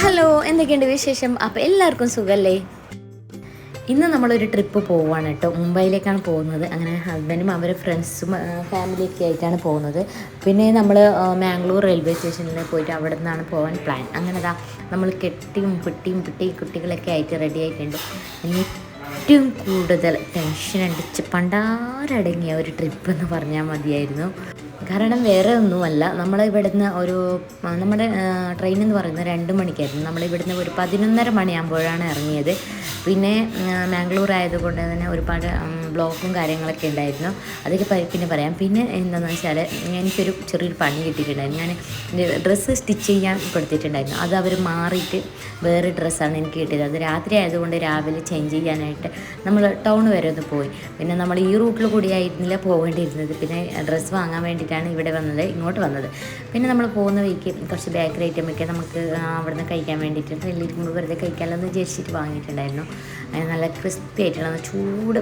Hello എന്തൊക്കെയുണ്ട് വിശേഷം? അപ്പോൾ എല്ലാവർക്കും സുഖല്ലേ? ഇന്ന് നമ്മളൊരു ട്രിപ്പ് പോവുകയാണ് കേട്ടോ. മുംബൈയിലേക്കാണ് പോകുന്നത്. അങ്ങനെ ഹസ്ബൻഡും അവരെ ഫ്രണ്ട്സും ഫാമിലിയൊക്കെ ആയിട്ടാണ് പോകുന്നത്. പിന്നെ നമ്മൾ മാംഗ്ലൂർ റെയിൽവേ സ്റ്റേഷനിൽ പോയിട്ട് അവിടെ നിന്നാണ് പോകാൻ പ്ലാൻ അങ്ങനെ അതാ നമ്മൾ കെട്ടിയും പിട്ടിയും പിട്ടി കുട്ടികളൊക്കെ ആയിട്ട് റെഡി ആയിട്ടുണ്ട്. ഇനി ഏറ്റവും കൂടുതൽ ടെൻഷൻ അടിച്ച് പണ്ടാരടങ്ങിയ ഒരു ട്രിപ്പ് എന്ന് പറഞ്ഞാൽ മതിയായിരുന്നു. കാരണം വേറെ ഒന്നുമല്ല. നമ്മൾ ഇവിടുന്ന് ഒരു നമ്മുടെ ട്രെയിൻ എന്ന് പറയുന്നത് രണ്ട് മണിക്കായിരുന്നു. നമ്മൾ ഇവിടുന്ന് ഒരു പതിനൊന്നര മണിയാകുമ്പോഴാണ് ഇറങ്ങിയത്. പിന്നെ മാംഗ്ലൂർ ആയതുകൊണ്ട് തന്നെ ഒരുപാട് ബ്ലോക്കും കാര്യങ്ങളൊക്കെ ഉണ്ടായിരുന്നു. അതൊക്കെ പിന്നെ പറയാം. പിന്നെ എന്താണെന്ന് വെച്ചാൽ എനിക്കൊരു ചെറിയൊരു പണി കിട്ടിയിട്ടുണ്ടായിരുന്നു. ഞാൻ ഡ്രസ്സ് സ്റ്റിച്ച് ചെയ്യാൻ കൊടുത്തിട്ടുണ്ടായിരുന്നു. അത് അവർ മാറിയിട്ട് വേറെ ഡ്രസ്സാണ് എനിക്ക് കിട്ടിയത്. അത് രാത്രി ആയതുകൊണ്ട് രാവിലെ ചേഞ്ച് ചെയ്യാനായിട്ട് നമ്മൾ ടൗൺ വരെ ഒന്ന് പോയി. പിന്നെ നമ്മൾ ഈ റൂട്ടിൽ കൂടി ആയിരുന്നില്ല പോകേണ്ടിയിരുന്നത്. പിന്നെ ഡ്രസ്സ് വാങ്ങാൻ വേണ്ടിയിട്ടാണ് ഇവിടെ വന്നത് ഇങ്ങോട്ട് വന്നത്. പിന്നെ നമ്മൾ പോകുന്ന വഴിക്ക് കുറച്ച് ബേക്കറി ഐറ്റം ഒക്കെ നമുക്ക് അവിടുന്ന് കഴിക്കാൻ വേണ്ടിയിട്ട് ട്രെയിനിലിരിക്കുമ്പോൾ വെറുതെ കഴിക്കാമല്ലോ വിചാരിച്ചിട്ട് വാങ്ങിയിട്ടുണ്ടായിരുന്നു. നല്ല ക്രിസ്പി ആയിട്ടുള്ള ചൂട്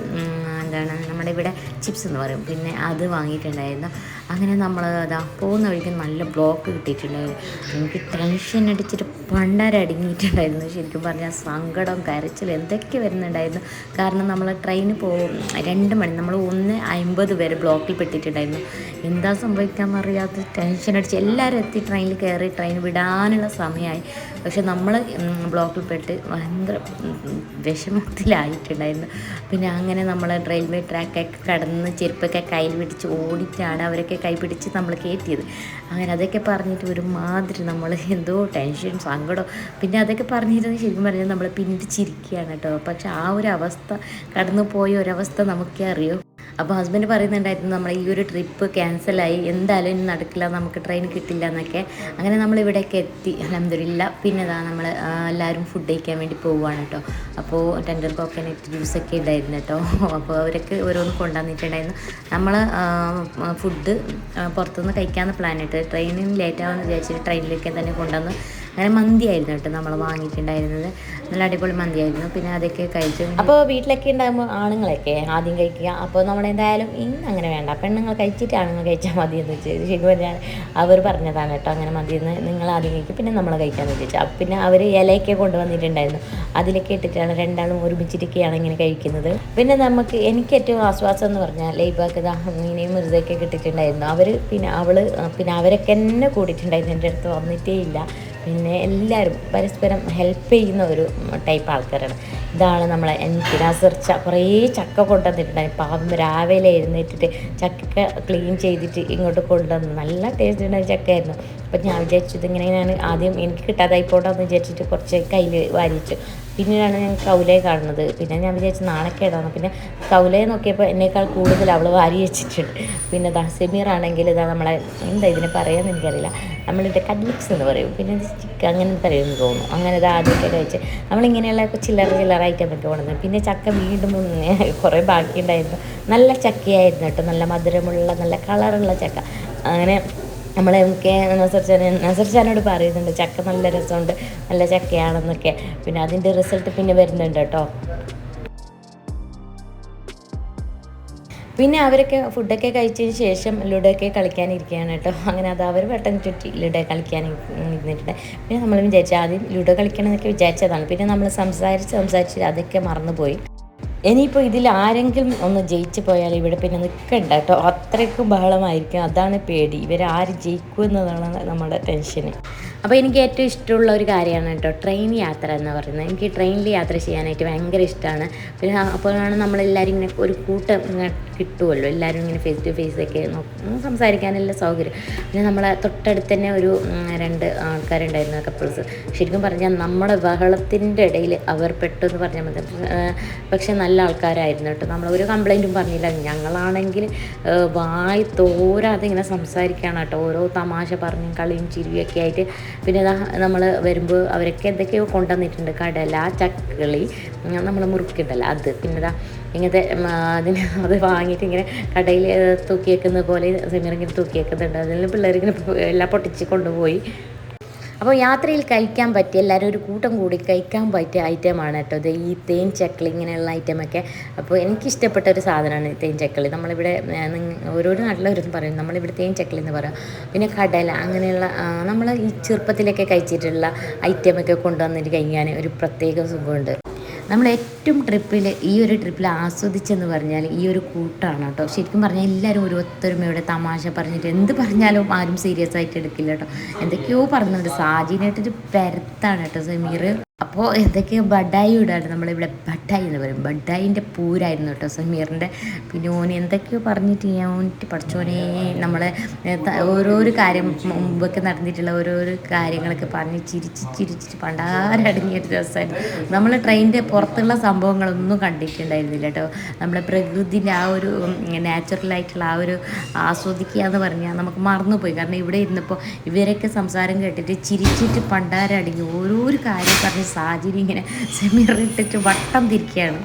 എന്താണ് നമ്മുടെ ഇവിടെ ചിപ്സ് എന്ന് പറയും. പിന്നെ അത് വാങ്ങിയിട്ടുണ്ടായിരുന്നു. അങ്ങനെ നമ്മൾ അതാ പോകുന്ന വഴിക്ക് നല്ല ബ്ലോക്ക് കിട്ടിയിട്ടുണ്ടായിരുന്നു. എനിക്ക് ടെൻഷൻ അടിച്ചിട്ട് പണ്ടാരടങ്ങിയിട്ടുണ്ടായിരുന്നു ശരിക്കും പറഞ്ഞാൽ സങ്കടം കരച്ചിൽ എന്തൊക്കെ വരുന്നുണ്ടായിരുന്നു. കാരണം നമ്മൾ ട്രെയിന് പോകും രണ്ട് മണി നമ്മൾ ഒന്ന് അമ്പത് വരെ ബ്ലോക്കിൽ പെട്ടിട്ടുണ്ടായിരുന്നു. എന്താ സംഭവിക്കാൻ അറിയാത്ത ടെൻഷൻ അടിച്ച് എല്ലാവരും എത്തി ട്രെയിനിൽ കയറി ട്രെയിൻ വിടാനുള്ള സമയമായി പക്ഷെ നമ്മൾ ബ്ലോക്കിൽ പെട്ട് ഭയങ്കര വിഷമത്തിലായിട്ടുണ്ടായിരുന്നു. പിന്നെ അങ്ങനെ നമ്മൾ റെയിൽവേ ട്രാക്കൊക്കെ കടന്ന് ചെരുപ്പൊക്കെ കയ്യിൽ പിടിച്ച് ഓടിച്ചാണ് അവരൊക്കെ കൈ പിടിച്ച് നമ്മൾ കയറ്റിയത് അങ്ങനെ അതൊക്കെ പറഞ്ഞിട്ട് ഒരുമാതിരി നമ്മൾ എന്തോ ടെൻഷൻ സങ്കടം. പിന്നെ അതൊക്കെ പറഞ്ഞിരുന്നത് ശരിക്കും പറഞ്ഞാൽ നമ്മൾ പിന്നിട്ട് ചിരിക്കുകയാണ് കേട്ടോ. പക്ഷെ ആ ഒരു അവസ്ഥ കടന്നു പോയ ഒരവസ്ഥ നമുക്കേ അറിയൂ. അപ്പോൾ ഹസ്ബൻഡ് പറയുന്നുണ്ടായിരുന്നു നമ്മൾ ഈ ഒരു ട്രിപ്പ് ക്യാൻസലായി എന്തായാലും ഇനി നടക്കില്ല നമുക്ക് ട്രെയിൻ കിട്ടില്ല എന്നൊക്കെ. അങ്ങനെ നമ്മൾ ഇവിടെയൊക്കെ എത്തി. അലഹമില്ല പിന്നെ ഇതാ നമ്മൾ എല്ലാവരും ഫുഡ് കഴിക്കാൻ വേണ്ടി പോവുകയാണ് കേട്ടോ അപ്പോൾ ടെൻഡർ കോക്കനറ്റ് ജ്യൂസൊക്കെ ഉണ്ടായിരുന്നു കേട്ടോ അപ്പോൾ അവരൊക്കെ ഓരോന്ന് കൊണ്ടുവന്നിട്ടുണ്ടായിരുന്നു. നമ്മൾ ഫുഡ് പുറത്തുനിന്ന് കഴിക്കാമെന്ന് പ്ലാൻ ഇട്ട് ട്രെയിനിന് ലേറ്റ് ആവുമെന്ന് വിചാരിച്ചിട്ട് ട്രെയിനിലേക്ക് തന്നെ കൊണ്ടുവന്ന് അങ്ങനെ മന്തിയായിരുന്നു കേട്ടോ നമ്മൾ വാങ്ങിയിട്ടുണ്ടായിരുന്നത്. നല്ല അടിപൊളി മന്തിയായിരുന്നു. പിന്നെ അതൊക്കെ കഴിച്ചു അപ്പോൾ വീട്ടിലൊക്കെ ഉണ്ടാകുമ്പോൾ ആണുങ്ങളൊക്കെ ആദ്യം കഴിക്കുക. അപ്പോൾ നമ്മൾ എന്തായാലും ഇന്ന് അങ്ങനെ വേണ്ട. പെണ്ണുങ്ങൾ കഴിച്ചിട്ട് ആണുങ്ങൾ കഴിച്ചാൽ മതി എന്ന് വെച്ചാൽ ശരിക്കും അവർ പറഞ്ഞതാണ് കേട്ടോ അങ്ങനെ മതി എന്ന് നിങ്ങൾ ആദ്യം കഴിക്കും പിന്നെ നമ്മൾ കഴിക്കാമെന്ന് അപ്പോൾ പിന്നെ അവർ ഇലയൊക്കെ കൊണ്ടുവന്നിട്ടുണ്ടായിരുന്നു. അതിലൊക്കെ ഇട്ടിട്ടാണ് രണ്ടാളും ഒരുമിച്ചിരിക്കുകയാണ് ഇങ്ങനെ കഴിക്കുന്നത്. പിന്നെ നമുക്ക് എനിക്ക് ഏറ്റവും ആശ്വാസം എന്ന് പറഞ്ഞാൽ ലൈബാക്ക് മീനയും മൃതയൊക്കെ കിട്ടിയിട്ടുണ്ടായിരുന്നു. അവർ പിന്നെ അവൾ പിന്നെ അവരൊക്കെ എന്നെ കൂടിയിട്ടുണ്ടായിരുന്നു. എന്റെ അടുത്ത് വന്നിട്ടേ ഇല്ല. പിന്നെ എല്ലാവരും പരസ്പരം ഹെൽപ്പ് ചെയ്യുന്ന ഒരു ടൈപ്പ് ആൾക്കാരാണ്. ഇതാണ് നമ്മളെ എനിക്ക് നസർച്ച കുറേ ചക്ക കൊണ്ടുവന്നിട്ടുണ്ടായി. പാവം രാവിലെ എഴുന്നേറ്റിട്ട് ചക്ക ക്ലീൻ ചെയ്തിട്ട് ഇങ്ങോട്ട് കൊണ്ടുവന്നു. നല്ല ടേസ്റ്റ് ഉണ്ടായ ചക്കയായിരുന്നു. അപ്പം ഞാൻ വിചാരിച്ചു ഇതിങ്ങനെ ഞാൻ ആദ്യം എനിക്ക് കിട്ടാതായി എന്ന് വിചാരിച്ചിട്ട് കുറച്ച് കയ്യിൽ വാരിച്ചു പിന്നീടാണ് ഞാൻ കൗലയെ കാണുന്നത്. പിന്നെ ഞാൻ വിചാരിച്ചു നാണക്കേടാണ് പിന്നെ കൗലയെ നോക്കിയപ്പോൾ എന്നേക്കാൾ കൂടുതൽ അവൾ വാരി വെച്ചിട്ടുണ്ട്. പിന്നെ ദാ സെമീർ ആണെങ്കിൽ ഇതാ നമ്മളെ എന്താ ഇതിനെ പറയാമെന്ന് എനിക്കറിയില്ല. നമ്മളിവിടെ കഡ്ലിക്സ് എന്ന് പറയും. പിന്നെ സ്റ്റിക്ക് അങ്ങനെ പറയുമെന്ന് തോന്നുന്നു. അങ്ങനെ ഇത് ആദ്യമൊക്കെ കഴിച്ച് നമ്മളിങ്ങനെയുള്ള ചില്ലറ ചില്ലറ ഐറ്റം ഒക്കെ കൊണ്ടുവന്നു. പിന്നെ ചക്ക വീണ്ടും കുറേ ബാക്കിയുണ്ടായിരുന്നു. നല്ല ചക്കയായിരുന്നു കേട്ടോ. നല്ല മധുരമുള്ള നല്ല കളറുള്ള ചക്ക. അങ്ങനെ നമ്മളെ ഒക്കെ നസർ ചാനോട് പറയുന്നുണ്ട് ചക്ക നല്ല രസമുണ്ട് നല്ല ചക്കയാണെന്നൊക്കെ. പിന്നെ അതിന്റെ റിസൾട്ട് പിന്നെ വരുന്നുണ്ട് കേട്ടോ. പിന്നെ അവരൊക്കെ ഫുഡൊക്കെ കഴിച്ചതിന് ശേഷം ലുഡൊക്കെ കളിക്കാനിരിക്കുകയാണ് കേട്ടോ. അങ്ങനെ അത് അവർ പെട്ടെന്ന് ചുറ്റി ലുഡോ കളിക്കാൻ ഇരുന്നിട്ടുണ്ട് പിന്നെ നമ്മൾ വിചാരിച്ചു ആദ്യം ലുഡോ കളിക്കണം എന്നൊക്കെ വിചാരിച്ചതാണ്. പിന്നെ നമ്മൾ സംസാരിച്ച് സംസാരിച്ച് അതൊക്കെ മറന്നുപോയി. ഇനിയിപ്പോൾ ഇതിൽ ആരെങ്കിലും ഒന്ന് ജയിച്ചു പോയാൽ ഇവിടെ പിന്നെ നിൽക്കണ്ട കേട്ടോ. അത്രയ്ക്കും ബഹളമായിരിക്കും. അതാണ് പേടി. ഇവരാര് ജയിക്കും എന്നതാണ് നമ്മുടെ ടെൻഷന്. അപ്പോൾ എനിക്ക് ഏറ്റവും ഇഷ്ടമുള്ള ഒരു കാര്യമാണ് കേട്ടോ ട്രെയിൻ യാത്ര എന്ന് പറയുന്നത്. എനിക്ക് ട്രെയിനിൽ യാത്ര ചെയ്യാനായിട്ട് ഭയങ്കര ഇഷ്ടമാണ് പിന്നെ അപ്പോഴാണ് നമ്മളെല്ലാവരും ഇങ്ങനെ ഒരു കൂട്ടം ഇങ്ങനെ കിട്ടുമല്ലോ എല്ലാവരും ഇങ്ങനെ ഫേസ് ടു ഫേസ് ഒക്കെ സംസാരിക്കാനെല്ലാം സൗകര്യം. പിന്നെ നമ്മളെ തൊട്ടടുത്ത് തന്നെ ഒരു രണ്ട് ആൾക്കാരുണ്ടായിരുന്നു കപ്പിൾസ് ശരിക്കും പറഞ്ഞാൽ നമ്മുടെ ബഹളത്തിന്റെ ഇടയിൽ അവർ പെട്ടെന്ന് പറഞ്ഞാൽ മതി. പക്ഷെ നല്ല ആൾക്കാരായിരുന്നു കേട്ടോ. നമ്മൾ ഒരു കംപ്ലൈന്റും പറഞ്ഞില്ല. ഞങ്ങളാണെങ്കിൽ വായി തോരാതെ ഇങ്ങനെ സംസാരിക്കുകയാണ് കേട്ടോ. ഓരോ തമാശ പറഞ്ഞും കളിയും ചിരിയൊക്കെ ആയിട്ട് പിന്നെ നമ്മൾ വരുമ്പോൾ അവരൊക്കെ എന്തൊക്കെയോ കൊണ്ടുവന്നിട്ടുണ്ട്. കടല ചക്കളി നമ്മൾ മുറുക്കിണ്ടല്ലോ അത്. പിന്നെ ഇതാ ഇങ്ങനത്തെ അതിന് അത് വാങ്ങിയിട്ട് ഇങ്ങനെ കടയിൽ തൂക്കി വെക്കുന്ന പോലെ സെമീർ ഇങ്ങനെ തൂക്കി വെക്കുന്നുണ്ട് അതിൽ പിള്ളേർ ഇങ്ങനെ എല്ലാം പൊട്ടിച്ച് കൊണ്ടുപോയി. അപ്പോൾ യാത്രയിൽ കഴിക്കാൻ പറ്റിയ എല്ലാവരും ഒരു കൂട്ടം കൂടി കഴിക്കാൻ പറ്റിയ ഐറ്റമാണ് കേട്ടോ. ഇത് ഈ തേൻ ചക്കളി ഇങ്ങനെയുള്ള ഐറ്റമൊക്കെ അപ്പോൾ എനിക്കിഷ്ടപ്പെട്ട ഒരു സാധനമാണ് തേൻ ചക്കളി. നമ്മളിവിടെ ഓരോരോ നാട്ടിലും പറയും നമ്മളിവിടെ തേൻ ചക്കളി എന്ന് പറയാം. പിന്നെ കടല അങ്ങനെയുള്ള നമ്മൾ ഈ ചെറുപ്പത്തിലൊക്കെ കഴിച്ചിട്ടുള്ള ഐറ്റമൊക്കെ കൊണ്ടുവന്നിട്ട് കഴിക്കാൻ ഒരു പ്രത്യേക സുഖമുണ്ട്. നമ്മൾ ഏറ്റവും ട്രിപ്പിൽ ഈ ഒരു ട്രിപ്പിൽ ആസ്വദിച്ചെന്ന് പറഞ്ഞാൽ ഈ ഒരു കൂട്ടാണ് കേട്ടോ. ശരിക്കും പറഞ്ഞാൽ എല്ലാവരും ഒരു ഒത്തൊരുമയോടെ തമാശ പറഞ്ഞിട്ട് എന്ത് പറഞ്ഞാലും ആരും സീരിയസ് ആയിട്ട് എടുക്കില്ല കേട്ടോ. എന്തൊക്കെയോ പറഞ്ഞിട്ടുണ്ട്. സാജിനായിട്ടൊരു പെരത്താണ് കേട്ടോ സമീർ അപ്പോൾ എന്തൊക്കെയോ ബഡായി ഇടാണ് നമ്മളിവിടെ. ബഡായി എന്ന് പറയും. ബഡായിന്റെ പൂരായിരുന്നു കേട്ടോ സമീറിന്റെ പിന്നെ ഓന് എന്തൊക്കെയോ പറഞ്ഞിട്ട് ഞാൻ ഓനിട്ട് പഠിച്ചോനെ. നമ്മളെ ഓരോരോ കാര്യം മുമ്പൊക്കെ നടന്നിട്ടുള്ള ഓരോരോ കാര്യങ്ങളൊക്കെ പറഞ്ഞ് ചിരിച്ച് ചിരിച്ചിട്ട് പണ്ടാരടങ്ങിയ ഒരു ദിവസമായിരുന്നു നമ്മൾ ട്രെയിനിന്റെ പുറത്തുള്ള സംഭവങ്ങളൊന്നും കണ്ടിട്ടുണ്ടായിരുന്നില്ല കേട്ടോ. നമ്മളെ പ്രകൃതിന്റെ ആ ഒരു നാച്ചുറലായിട്ടുള്ള ആ ഒരു ആസ്വദിക്കുക എന്ന് പറഞ്ഞാൽ നമുക്ക് മറന്നുപോയി. കാരണം ഇവിടെ ഇരുന്നപ്പോൾ ഇവരൊക്കെ സംസാരം കേട്ടിട്ട് ചിരിച്ചിട്ട് പണ്ടാരടങ്ങി ഓരോരോ കാര്യം പറഞ്ഞ് സാഹചര്യം ഇങ്ങനെ സെമിറിട്ടിട്ട് വട്ടം തിരിക്കുകയാണ്.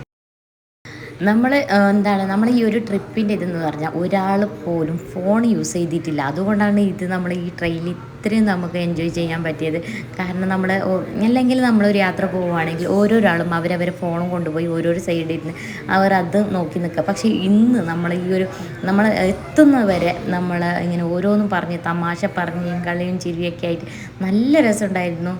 നമ്മൾ എന്താണ് നമ്മൾ ഈ ഒരു ട്രിപ്പിന്റെ ഇതെന്ന് പറഞ്ഞാൽ ഒരാൾ പോലും ഫോൺ യൂസ് ചെയ്തിട്ടില്ല. അതുകൊണ്ടാണ് ഇത് നമ്മൾ ഈ ട്രെയിനിൽ ഇത്രയും നമുക്ക് എൻജോയ് ചെയ്യാൻ പറ്റിയത്. കാരണം നമ്മൾ അല്ലെങ്കിൽ നമ്മളൊരു യാത്ര പോവുകയാണെങ്കിൽ ഓരോരാളും അവരവരെ ഫോണും കൊണ്ടുപോയി ഓരോരോ സൈഡിൽ ഇരുന്ന് അവർ അത് നോക്കി നിൽക്കുക. പക്ഷേ ഇന്ന് നമ്മൾ ഈ ഒരു നമ്മൾ എത്തുന്നവരെ നമ്മൾ ഇങ്ങനെ ഓരോന്നും പറഞ്ഞ് തമാശ പറഞ്ഞ് കളിയും ചിരിയൊക്കെ ആയിട്ട് നല്ല രസമുണ്ടായിരുന്നു.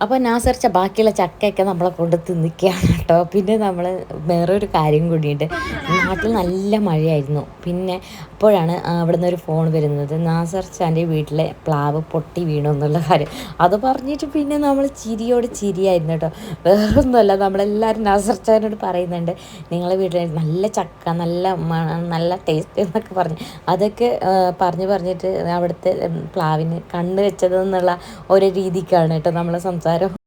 അപ്പോൾ നാസർച്ച ബാക്കിയുള്ള ചക്കയൊക്കെ നമ്മളെ കൊണ്ട് തിന്നിക്കുകയാണ് കേട്ടോ. പിന്നെ നമ്മൾ വേറെ ഒരു കാര്യം കൂടിയുണ്ട്. നാട്ടിൽ നല്ല മഴയായിരുന്നു. പിന്നെ അപ്പോഴാണ് അവിടെ നിന്ന് ഒരു ഫോൺ വരുന്നത്. നാസർ ചാന്റെ വീട്ടിലെ പ്ലാവ് പൊട്ടി വീണു എന്നുള്ള കാര്യം. അത് പറഞ്ഞിട്ട് പിന്നെ നമ്മൾ ചിരിയോട് ചിരിയായിരുന്നു കേട്ടോ. വേറൊന്നുമല്ല നമ്മളെല്ലാവരും നാസർ ചാനോട് പറയുന്നുണ്ട് നിങ്ങളെ വീട്ടിൽ നല്ല ചക്ക നല്ല നല്ല ടേസ്റ്റ് എന്നൊക്കെ പറഞ്ഞ്. അതൊക്കെ പറഞ്ഞ് പറഞ്ഞിട്ട് അവിടുത്തെ പ്ലാവിന് കണ്ണ് വെച്ചത് എന്നുള്ള ഒരു രീതിക്കാണ് കേട്ടോ നമ്മളെ സംസാരം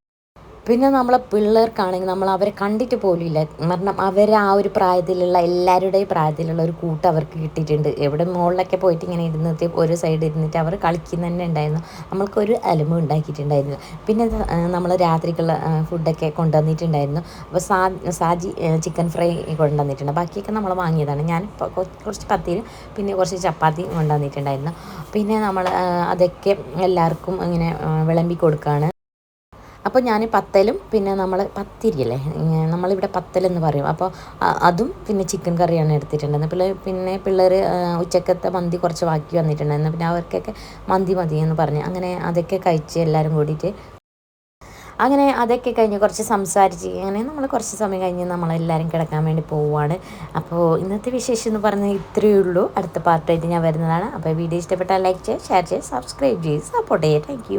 പിന്നെ നമ്മളെ പിള്ളേർക്കാണെങ്കിൽ നമ്മൾ അവരെ കണ്ടിട്ട് പോലുമില്ല കാരണം അവരെ ആ ഒരു പ്രായത്തിലുള്ള എല്ലാവരുടെയും പ്രായത്തിലുള്ള ഒരു കൂട്ട് അവർക്ക് കിട്ടിയിട്ടുണ്ട്. എവിടെ മുകളിലൊക്കെ പോയിട്ട് ഇങ്ങനെ ഇരുന്നിട്ട് ഒരു സൈഡ് ഇരുന്നിട്ട് അവർ കളിക്കുന്ന തന്നെ ഉണ്ടായിരുന്നു. നമ്മൾക്കൊരു അലമ്പ് ഉണ്ടാക്കിയിട്ടുണ്ടായിരുന്നു. പിന്നെ നമ്മൾ രാത്രിക്കുള്ള ഫുഡൊക്കെ കൊണ്ടുവന്നിട്ടുണ്ടായിരുന്നു. അപ്പോൾ സാ സാജി ചിക്കൻ ഫ്രൈ കൊണ്ടുവന്നിട്ടുണ്ട്. ബാക്കിയൊക്കെ നമ്മൾ വാങ്ങിയതാണ്. ഞാൻ കുറച്ച് പത്തിരി പിന്നെ കുറച്ച് ചപ്പാത്തി കൊണ്ടുവന്നിട്ടുണ്ടായിരുന്നു. പിന്നെ നമ്മൾ അതൊക്കെ എല്ലാവർക്കും ഇങ്ങനെ വിളമ്പി കൊടുക്കുകയാണ് അപ്പോൾ ഞാൻ പത്തലും പിന്നെ നമ്മൾ പത്തിരിയല്ലേ? നമ്മളിവിടെ പത്തലെന്ന് പറയും. അപ്പോൾ അതും പിന്നെ ചിക്കൻ കറിയാണ് എടുത്തിട്ടുണ്ടായിരുന്നത്. പിള്ളേർ പിന്നെ പിള്ളേർ ഉച്ചക്കത്തെ മന്തി കുറച്ച് ബാക്കി വന്നിട്ടുണ്ടായിരുന്നു. പിന്നെ അവർക്കൊക്കെ മന്തി മതി എന്ന് പറഞ്ഞ് അങ്ങനെ അതൊക്കെ കഴിച്ച് എല്ലാവരും കൂടിയിട്ട് അങ്ങനെ അതൊക്കെ കഴിഞ്ഞ് കുറച്ച് സംസാരിച്ച് അങ്ങനെ നമ്മൾ കുറച്ച് സമയം കഴിഞ്ഞ് നമ്മളെല്ലാവരും കിടക്കാൻ വേണ്ടി പോവുകയാണ് അപ്പോൾ ഇന്നത്തെ വിശേഷം എന്ന് പറഞ്ഞാൽ ഇത്രയേ ഉള്ളൂ. അടുത്ത പാർട്ടായിട്ട് ഞാൻ വരുന്നതാണ്. അപ്പോൾ വീഡിയോ ഇഷ്ടപ്പെട്ടാൽ ലൈക്ക് ചെയ്യുക ഷെയർ ചെയ്യുക സബ്സ്ക്രൈബ് ചെയ്യുക. സപ്പോർട്ട് ചെയ്യുക. താങ്ക്